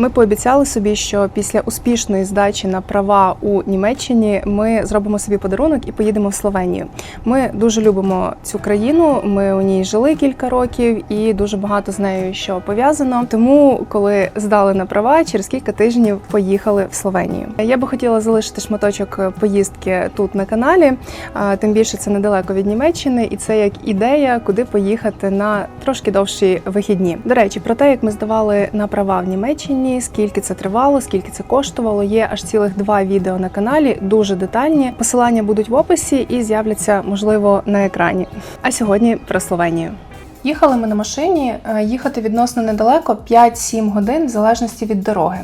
Ми пообіцяли собі, що після успішної здачі на права у Німеччині ми зробимо собі подарунок і поїдемо в Словенію. Ми дуже любимо цю країну. Ми у ній жили кілька років і дуже багато з нею що пов'язано. Тому, коли здали на права, через кілька тижнів поїхали в Словенію. Я би хотіла залишити шматочок поїздки тут на каналі. Тим більше це недалеко від Німеччини, і це як ідея, куди поїхати на трошки довші вихідні. До речі, про те, як ми здавали на права в Німеччині, скільки це тривало, скільки це коштувало. Є аж цілих два відео на каналі, дуже детальні. Посилання будуть в описі і з'являться, можливо, на екрані. А сьогодні про Словенію. Їхали ми на машині. е, Їхати відносно недалеко 5-7 годин, в залежності від дороги.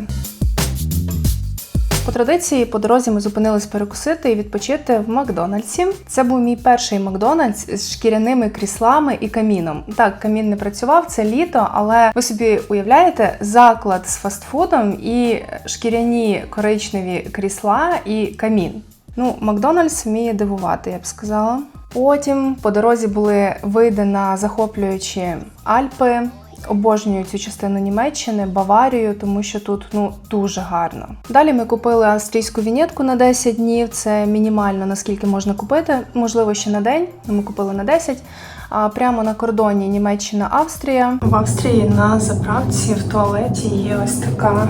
По традиції по дорозі ми зупинились перекусити і відпочити в Макдональдсі. Це був мій перший Макдональдс з шкіряними кріслами і каміном. Так, камін не працював, це літо, але ви собі уявляєте заклад з фастфудом і шкіряні коричневі крісла і камін. Ну, Макдональдс вміє дивувати, я б сказала. Потім по дорозі були види на захоплюючі Альпи. Обожнюю цю частину Німеччини, Баварію, тому що тут ну дуже гарно. Далі ми купили австрійську вінетку на 10 днів. Це мінімально наскільки можна купити, можливо, ще на день. Ми купили на 10. А прямо на кордоні Німеччина-Австрія. В Австрії на заправці в туалеті є ось така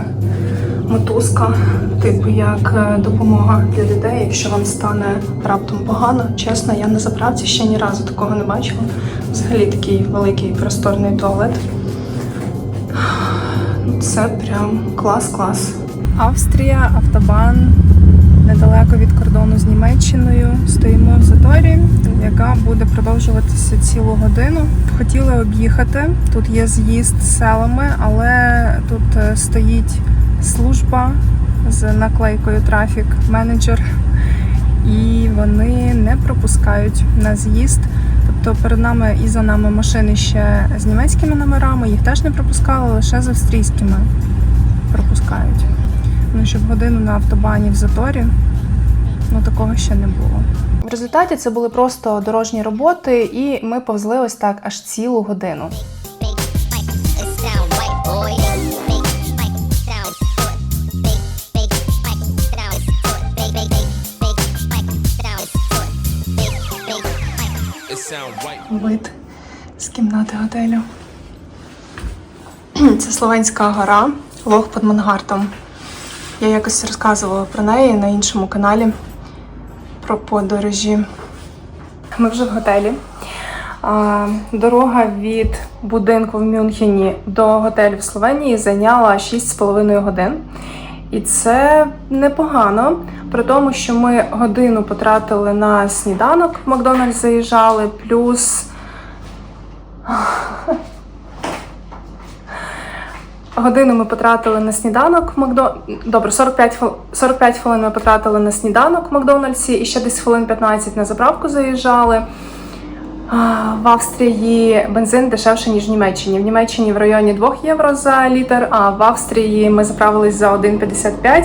мотузка, типу як е, допомога для людей, якщо вам стане раптом погано. Чесно, я на заправці ще ні разу такого не бачила. Взагалі такий великий просторний туалет. Це прям клас-клас. Австрія, автобан. Недалеко від кордону з Німеччиною стоїмо в заторі, яка буде продовжуватися цілу годину. Хотіли об'їхати. Тут є з'їзд з селами, але тут е, стоїть служба з наклейкою трафік менеджер, і вони не пропускають на з'їзд. Тобто перед нами і за нами машини ще з німецькими номерами, їх теж не пропускали, лише з австрійськими пропускають. Ну, щоб годину на автобані в заторі, ну такого ще не було. В результаті це були просто дорожні роботи, і ми повзли ось так аж цілу годину. Вид з кімнати готелю. Це Словенська гора, лог під Мангартом. Я якось розказувала про неї на іншому каналі про подорожі. Ми вже в готелі. Дорога від будинку в Мюнхені до готелю в Словенії зайняла 6,5 годин. І це непогано, при тому, що ми годину потратили на сніданок, в Макдональдс заїжджали, плюс Годину ми потратили на сніданок в Макдо... Добре, 45, 45 хвилин ми потратили на сніданок в Макдональдсі і ще десь хвилин 15 на заправку заїжджали. В Австрії бензин дешевше, ніж в Німеччині. В Німеччині в районі 2 євро за літр, а в Австрії ми заправились за 1,55, ем,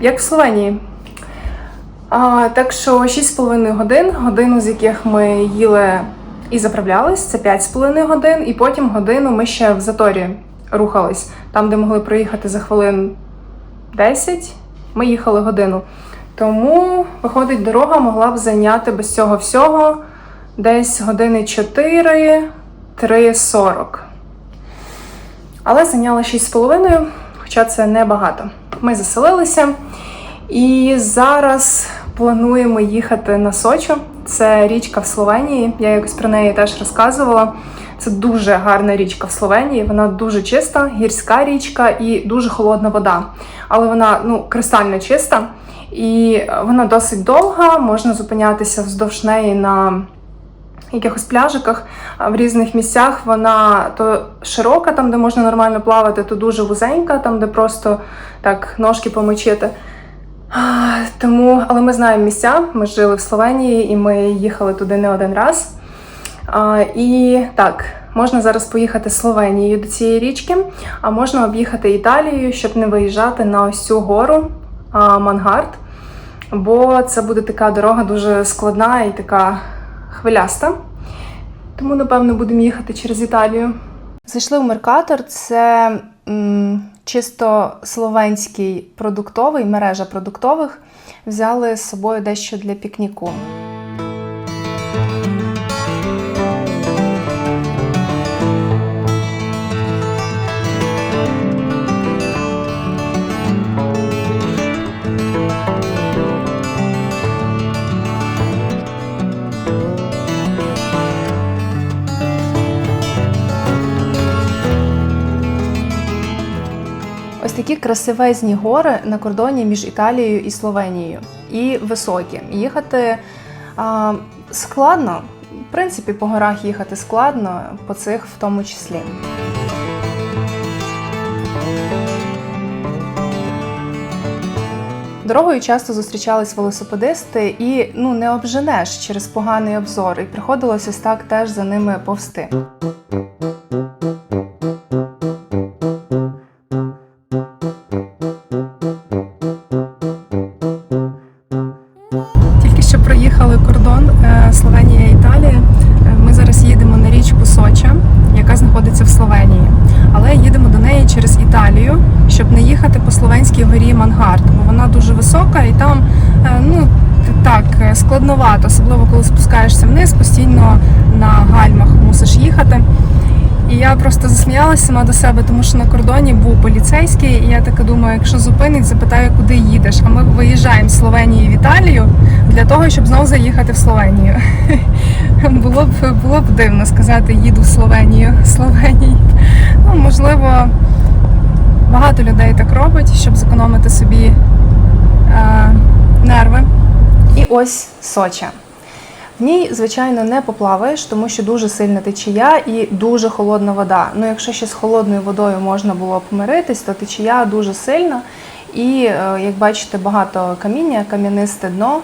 як в Словенії. А, так що 6,5 годин, годину з яких ми їли і заправлялись, це 5,5 годин, і потім годину ми ще в заторі рухались. Там, де могли проїхати за хвилин 10, ми їхали годину. Тому, виходить, дорога могла б зайняти без цього всього десь години 4, 3,40. Але зайняла 6,5, хоча це небагато. Ми заселилися. І зараз плануємо їхати на Сочу. Це річка в Словенії. Я якось про неї теж розказувала. Це дуже гарна річка в Словенії. Вона дуже чиста, гірська річка і дуже холодна вода. Але вона ну кристально чиста і вона досить довга. Можна зупинятися вздовж неї на якихось пляжиках в різних місцях. Вона то широка, там де можна нормально плавати, то дуже вузенька, там де просто так ножки помочити. Тому, але ми знаємо місця. Ми жили в Словенії і ми їхали туди не один раз. І так, можна зараз поїхати Словенією до цієї річки, а можна об'їхати Італією, щоб не виїжджати на ось цю гору а, Мангарт. Бо це буде така дорога дуже складна і така хвиляста. Тому, напевно, будемо їхати через Італію. Зайшли в Меркатор, це м, чисто словенський продуктовий, мережа продуктових, взяли з собою дещо для пікніку. Такі красивезні гори на кордоні між Італією і Словенією. І високі. Їхати а, складно. В принципі, по горах їхати складно, по цих в тому числі. Дорогою часто зустрічались велосипедисти і ну не обженеш через поганий обзор, і приходилось ось так теж за ними повсти. Складновато, особливо коли спускаєшся вниз, постійно на гальмах мусиш їхати. І я просто засміялася сама до себе, тому що на кордоні був поліцейський, і я така думаю, якщо зупинить, запитаю, куди їдеш. А ми виїжджаємо з Словенії в Італію для того, щоб знову заїхати в Словенію. Було б було б дивно сказати, їду в Словенію. Словенії. Ну, можливо, багато людей так робить, щоб зекономити собі е, нерви. І ось Соча. В ній, звичайно, не поплаваєш, тому що дуже сильна течія і дуже холодна вода. Ну, якщо ще з холодною водою можна було помиритись, то течія дуже сильна. І, е, як бачите, багато каміння, кам'янисте дно,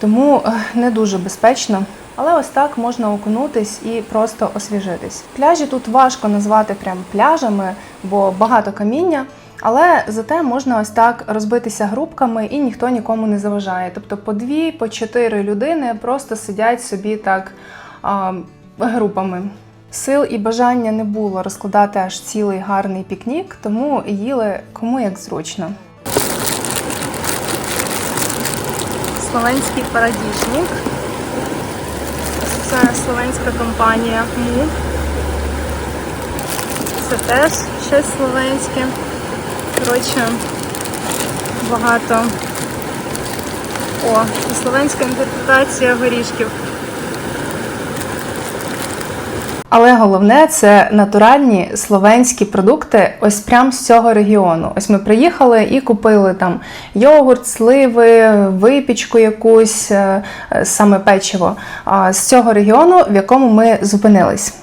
тому е, не дуже безпечно. Але ось так можна окунутись і просто освіжитись. Пляжі тут важко назвати прям пляжами, бо багато каміння. Але зате можна ось так розбитися групками і ніхто нікому не заважає. Тобто по дві, по чотири людини просто сидять собі так а, групами. Сил і бажання не було розкладати аж цілий гарний пікнік, тому їли кому як зручно. Словенський парадіжник. Це словенська компанія МУ. Це теж щось словенське. Коротше, багато. О, словенська інтерпретація горішків. Але головне це натуральні словенські продукти ось прям з цього регіону. Ось ми приїхали і купили там йогурт, сливи, випічку якусь, е, саме печиво з цього регіону, в якому ми зупинились.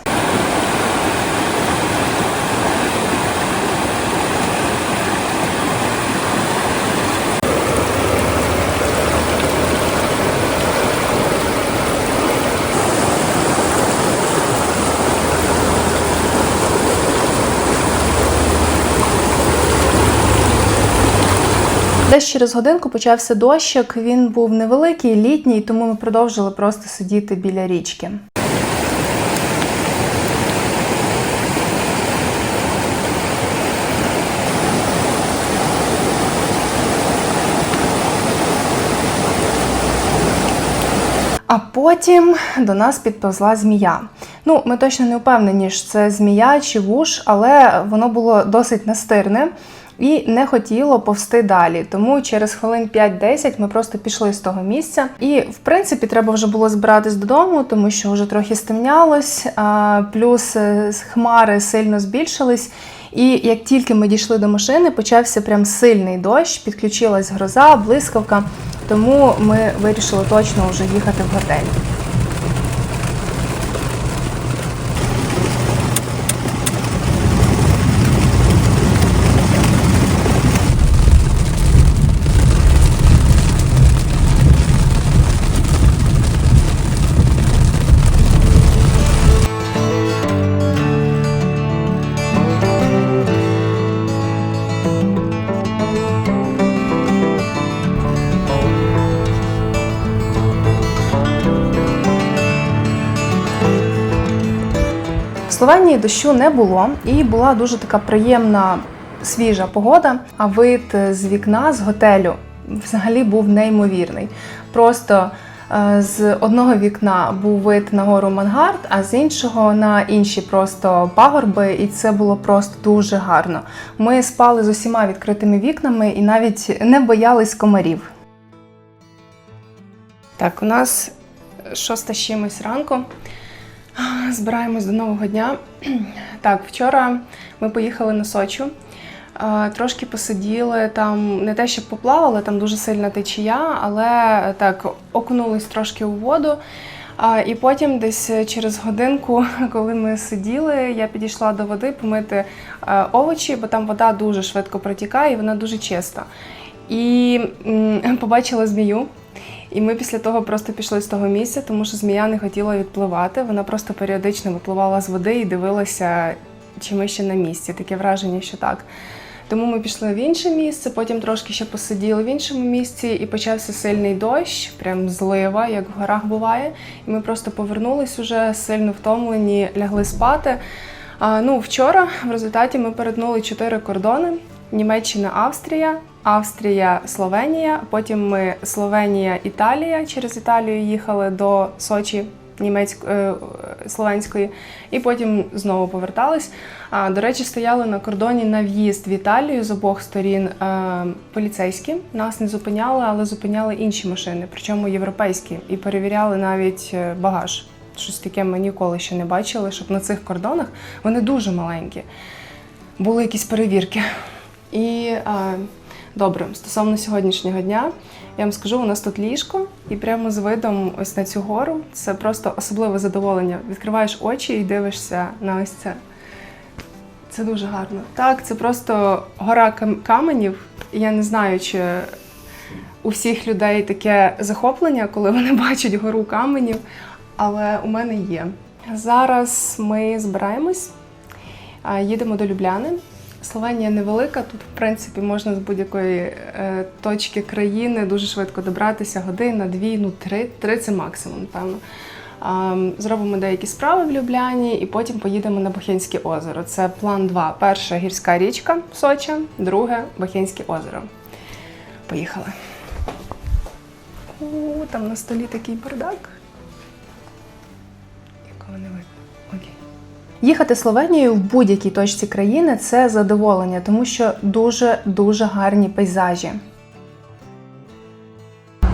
Десь через годинку почався дощик. Він був невеликий, літній, тому ми продовжили просто сидіти біля річки. А потім до нас підповзла змія. Ну, ми точно не впевнені, що це змія чи вуш, але воно було досить настирне і не хотіло повсти далі. Тому через хвилин 5-10 ми просто пішли з того місця. І в принципі треба вже було збиратись додому, тому що вже трохи стемнялось, плюс е, хмари сильно збільшились. І як тільки ми дійшли до машини, почався прям сильний дощ, підключилась гроза, блискавка. Тому ми вирішили точно вже їхати в готель. Словенії дощу не було, і була дуже така приємна свіжа погода, а вид з вікна з готелю взагалі був неймовірний. Просто е, з одного вікна був вид на гору Мангард, а з іншого на інші просто пагорби, і це було просто дуже гарно. Ми спали з усіма відкритими вікнами і навіть не боялись комарів. Так, у нас шоста чимось ранку. Збираємось до нового дня. Так, вчора ми поїхали на Сочу. Трошки посиділи там, не те, щоб поплавали, там дуже сильна течія, але так окунулись трошки у воду. І потім, десь через годинку, коли ми сиділи, я підійшла до води помити овочі, бо там вода дуже швидко протікає і вона дуже чиста. І побачила змію. І ми після того просто пішли з того місця, тому що змія не хотіла відпливати. Вона просто періодично випливала з води і дивилася, чи ми ще на місці. Таке враження, що так. Тому ми пішли в інше місце, потім трошки ще посиділи в іншому місці, і почався сильний дощ, прям злива, як в горах буває. І ми просто повернулись уже сильно втомлені, лягли спати. А, ну, вчора в результаті ми перетнули чотири кордони: Німеччина, Австрія, Австрія, Словенія. Потім ми Словенія, Італія. Через Італію їхали до Сочі. Німецької е, словенської, і потім знову повертались. А, до речі, стояли на кордоні на в'їзд в Італію з обох сторін е, поліцейські. Нас не зупиняли, але зупиняли інші машини, причому європейські, і перевіряли навіть е, багаж. Щось таке ми ніколи ще не бачили, щоб на цих кордонах вони дуже маленькі. Були якісь перевірки. І а, добре, стосовно сьогоднішнього дня, я вам скажу, у нас тут ліжко, і прямо з видом ось на цю гору це просто особливе задоволення. Відкриваєш очі і дивишся на ось це. Це дуже гарно. Так, це просто гора каменів. Я не знаю, чи у всіх людей таке захоплення, коли вони бачать гору каменів, але у мене є. Зараз ми збираємось, їдемо до Любляни. Словенія невелика, тут, в принципі, можна з будь-якої е, точки країни дуже швидко добратися, година, дві, ну три, три це максимум, напевно. А, Зробимо деякі справи в Любляні і потім поїдемо на Бохінське озеро. Це план 2. Перша гірська річка Соча, друге Бохінське озеро. Поїхали. О, там на столі такий бардак. Їхати Словенією в будь-якій точці країни це задоволення, тому що дуже дуже гарні пейзажі.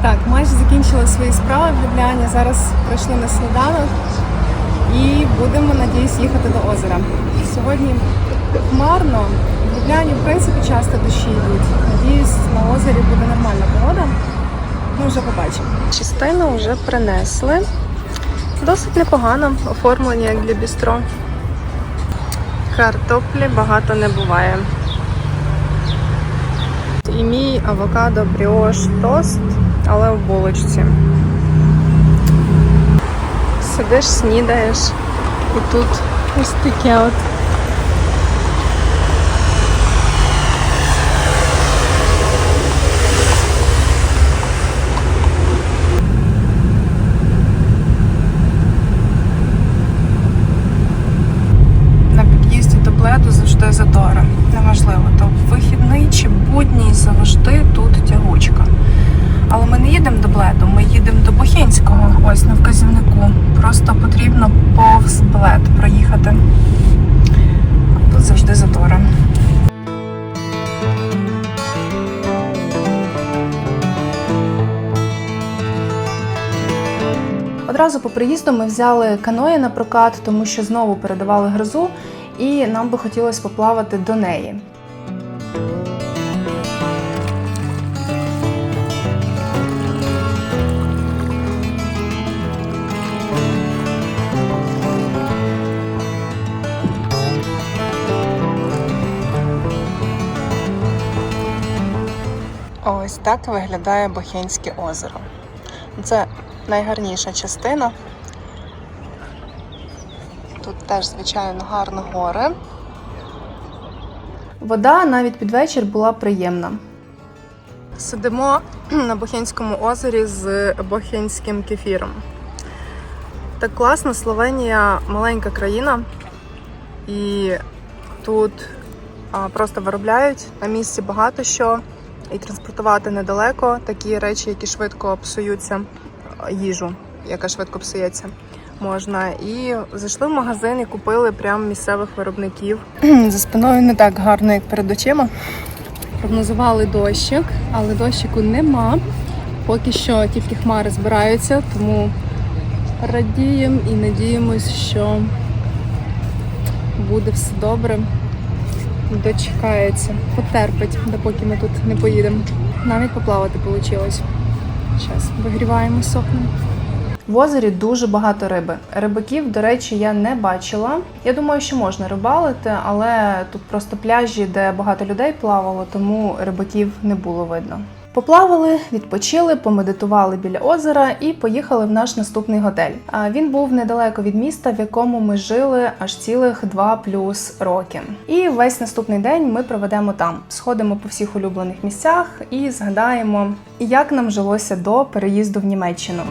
Так, майже закінчили свої справи в Любляні. Зараз прийшли на сніданок і будемо, надіюсь, їхати до озера. Сьогодні хмарно. В Любляні, в принципі, часто дощі йдуть. Надіюсь, на озері буде нормальна погода. Ми вже побачимо. Частину вже принесли. Досить непогано оформлення як для бістро. Картоплі багато не буває. І мій авокадо бріош тост, але в булочці. Сидиш, снідаєш, і тут ось таке от. Одразу по приїзду ми взяли каноє на прокат, тому що знову передавали грозу, і нам би хотілося поплавати до неї. Ось так виглядає Бохенське озеро. Це найгарніша частина. Тут теж, звичайно, гарно гори. Вода навіть під вечір була приємна. Сидимо на Бохенському озері з бохенським кефіром. Так класно, Словенія маленька країна, і тут просто виробляють на місці багато що і транспортувати недалеко такі речі, які швидко псуються, їжу, яка швидко псується. Можна і зайшли в магазин і купили прямо місцевих виробників. За спиною не так гарно, як перед очима. Прогнозували дощик, але дощику нема. Поки що тільки хмари збираються, тому радіємо і надіємось, що буде все добре. Дочекається, потерпить, допоки ми тут не поїдемо. Навіть поплавати вийшло. Зараз вигріваємо, сохнемо. В озері дуже багато риби. Рибаків, до речі, я не бачила. Я думаю, що можна рибалити, але тут просто пляжі, де багато людей плавало, тому рибаків не було видно. Поплавали, відпочили, помедитували біля озера і поїхали в наш наступний готель. А він був недалеко від міста, в якому ми жили аж цілих два плюс роки. І весь наступний день ми проведемо там. Сходимо по всіх улюблених місцях і згадаємо, як нам жилося до переїзду в Німеччину.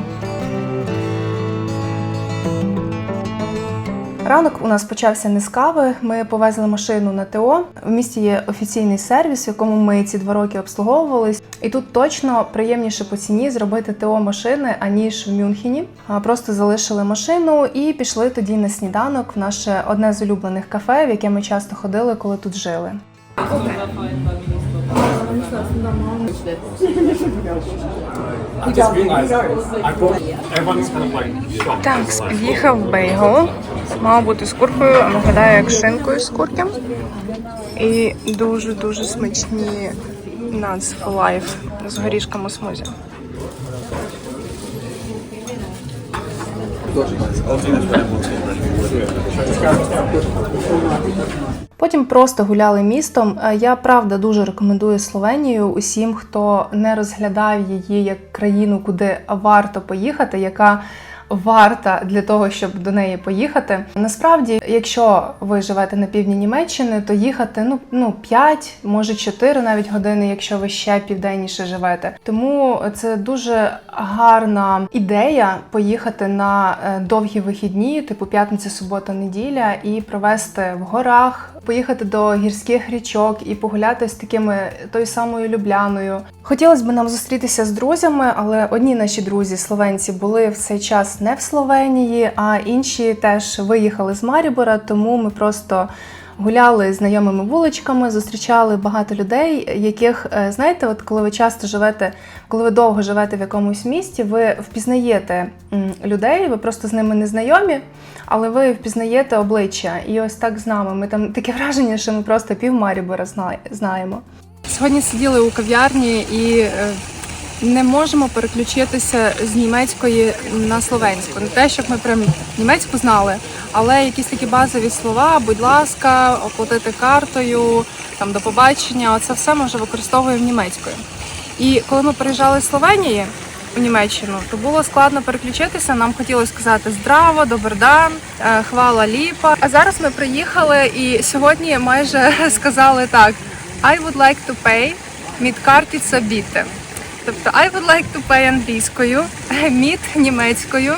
Ранок у нас почався не з кави. Ми повезли машину на ТО. В місті є офіційний сервіс, в якому ми ці два роки обслуговувались. І тут точно приємніше по ціні зробити ТО машини, аніж в Мюнхені. Просто залишили машину і пішли тоді на сніданок в наше одне з улюблених кафе, в яке ми часто ходили, коли тут жили. I Так, під'їхав бейгл. Мав бути з куркою, а виглядає як шинкою з курки. І дуже-дуже смачні nuts for life з горішками смузі. Потім просто гуляли містом. Е, Я правда дуже рекомендую Словенію усім, хто не розглядав її як країну, куди варто поїхати, яка варта для того, щоб до неї поїхати. Насправді, якщо ви живете на півдні Німеччини, то їхати ну, ну 5, може 4 навіть години, якщо ви ще південніше живете. Тому це дуже гарна ідея поїхати на е, довгі вихідні, типу п'ятниця, субота, неділя, і провести в горах, поїхати до гірських річок і погуляти з такими тою самою Любляною. Хотілося б нам зустрітися з друзями, але одні наші друзі, словенці, були в цей час не в Словенії, а інші теж виїхали з Марібора, тому ми просто. Гуляли знайомими вуличками, зустрічали багато людей, яких е, знаєте, от коли ви часто живете, коли ви довго живете в якомусь місті, ви впізнаєте людей, ви просто з ними не знайомі, але ви впізнаєте обличчя. І ось так з нами. Ми там таке враження, що ми просто пів Марібора знаємо. Сьогодні сиділи у кав'ярні і е, не можемо переключитися з німецької на словенську. Не те, щоб ми прям німецьку знали, але якісь такі базові слова, будь ласка, оплатити картою, там до побачення. Оце все ми вже використовуємо німецькою. І коли ми приїжджали з Словенії у Німеччину, то було складно переключитися. Нам хотілося сказати здраво, добердан, е, хвала ліпа. А зараз ми приїхали і сьогодні майже сказали так: I would like to pay mit картиця біте. Тобто I would like to pay англійською, міт німецькою,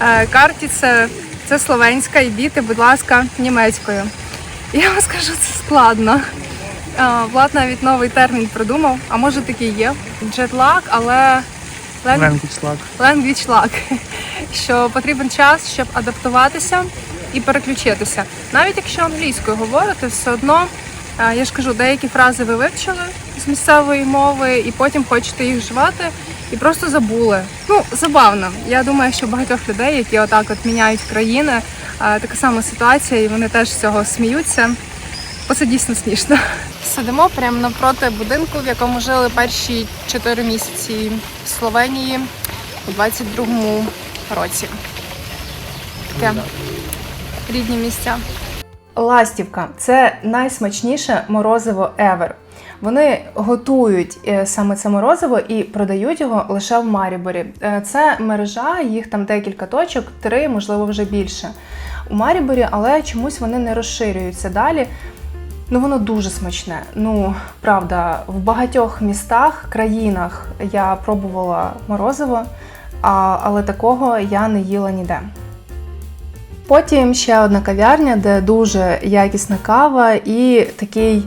е, картиця це словенська і біти, будь ласка, німецькою. Я вам скажу, це складно. Влад навіть новий термін придумав, а може такий є. Джетлаг, але Language lag. language lag, що потрібен час, щоб адаптуватися і переключитися. Навіть якщо англійською говорите, все одно, е, я ж кажу, деякі фрази ви вивчили з місцевої мови, і потім хочете їх вживати, і просто забули. Ну, забавно. Я думаю, що багатьох людей, які отак от міняють країни, така сама ситуація, і вони теж з цього сміються. Бо це дійсно смішно. Сидимо прямо навпроти будинку, в якому жили перші 4 місяці в Словенії у 22-му році. Таке рідні місця. Ластівка це найсмачніше морозиво ever. Вони готують е, саме це морозиво і продають його лише в Маріборі. Е, Це мережа, їх там декілька точок, три, можливо, вже більше у Маріборі, але чомусь вони не розширюються далі. Ну, воно дуже смачне. Ну, правда, в багатьох містах, країнах я пробувала морозиво, а, але такого я не їла ніде. Потім ще одна кав'ярня, де дуже якісна кава і такий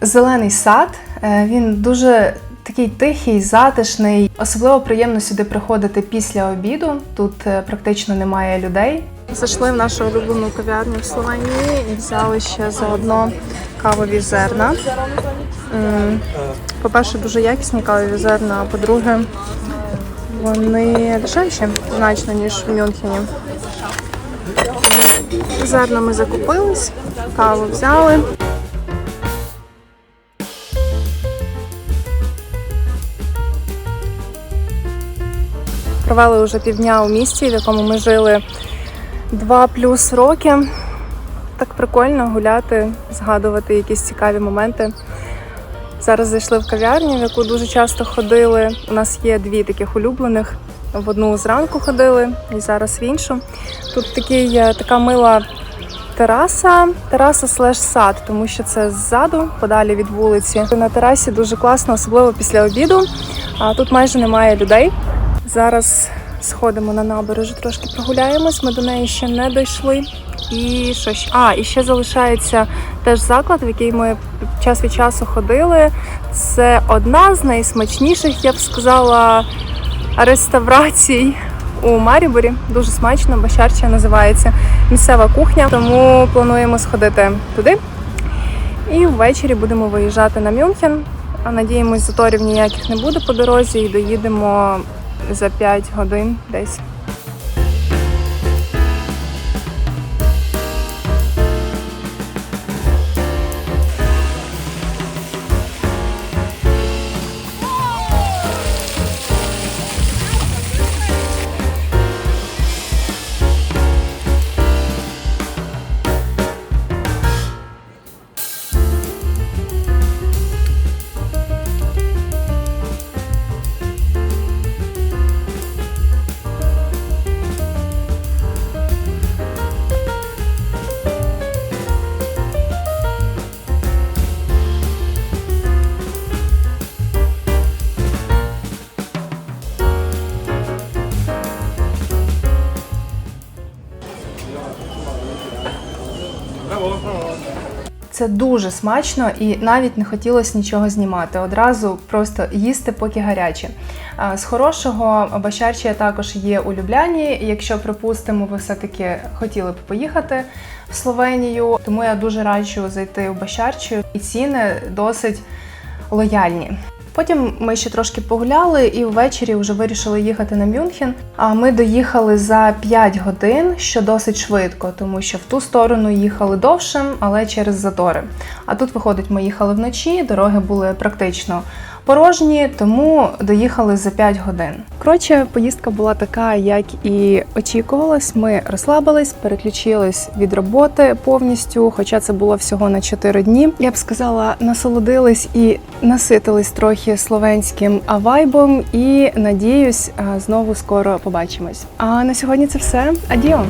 зелений сад. Е, Він дуже такий тихий, затишний. Особливо приємно сюди приходити після обіду. Тут е, практично немає людей. Зайшли в нашу улюблену кав'ярню в Словенії і взяли ще заодно кавові зерна. По-перше, дуже якісні кавові зерна, а по-друге, вони дешевші значно, ніж в Мюнхені. Зерна ми закупились, каву взяли. Провели вже півдня у місті, в якому ми жили два плюс роки. Так прикольно гуляти, згадувати якісь цікаві моменти. Зараз зайшли в кав'ярню, в яку дуже часто ходили. У нас є дві таких улюблених. В одну зранку ходили і зараз в іншу. Тут такий, е, така мила тераса, тераса слеш сад, тому що це ззаду, подалі від вулиці. На терасі дуже класно, особливо після обіду. А тут майже немає людей. Зараз сходимо на набережу, трошки прогуляємось. Ми до неї ще не дійшли. І що ще? А, і ще залишається теж заклад, в який ми час від часу ходили. Це одна з найсмачніших, я б сказала, реставрацій у Маріборі. Дуже смачно, Башарча називається місцева кухня. Тому плануємо сходити туди. І ввечері будемо виїжджати на Мюнхен. Надіємось, заторів ніяких не буде по дорозі і доїдемо за 5 годин десь. Це дуже смачно і навіть не хотілося нічого знімати. Одразу просто їсти, поки гаряче. З хорошого Башарчія також є у Любляні. Якщо, припустимо, ви все-таки хотіли б поїхати в Словенію, тому я дуже раджу зайти в Башарчію. І ціни досить лояльні. Потім ми ще трошки погуляли і ввечері вже вирішили їхати на Мюнхен. А ми доїхали за 5 годин, що досить швидко, тому що в ту сторону їхали довше, але через затори. А тут, виходить, ми їхали вночі, дороги були практично порожні, тому доїхали за 5 годин. Коротше, поїздка була така, як і очікувалось. Ми розслабились, переключились від роботи повністю, хоча це було всього на 4 дні. Я б сказала, насолодились і наситились трохи словенським авайбом. І надіюсь, знову скоро побачимось. А на сьогодні це все. Адіо!